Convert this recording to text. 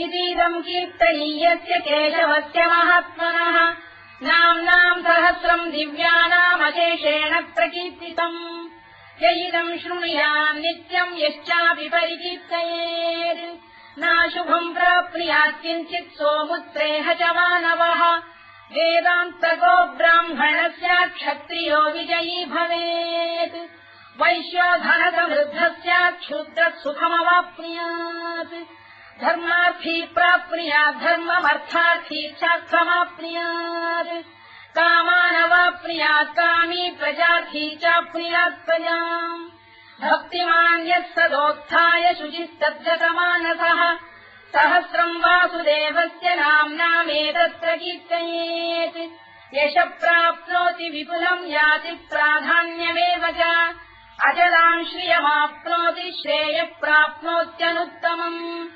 इतीदम् कीर्तनीयस्य केशवस्य महात्मनः। नाम्नाम् सहस्रम् दिव्यानामशेषेण प्रकीर्तितम्। य इदम् शृणुयाम् नित्यम् यश्चापि परिकीर्तयेत्। नाशुभम् प्राप्नुयात् किञ्चित् सोमुत्रेह च मानवः। वेदान्तको ब्राह्मणस्य क्षत्रियो विजयी भवेत्। वैश्यो क्षुद्रः सुखमवाप्नुयात् धर्मार्थी प्राप्नुयात् धर्ममर्थार्थी चार्थमाप्नुयात् कामानवाप्नुयात् कामी प्रजार्थी चाप्नुयात् प्रजाम् भक्तिमान् यः सदोत्थाय शुचिस्तद्धतमानसः सहस्रम् वासुदेवस्य नाम्नामेतत्र कीर्तयेत्। यश प्राप्नोति विपुलम् याति प्राधान्यमेव च। अजलाम् श्रियमाप्नोति श्रेयः प्राप्नोत्यनुत्तमम्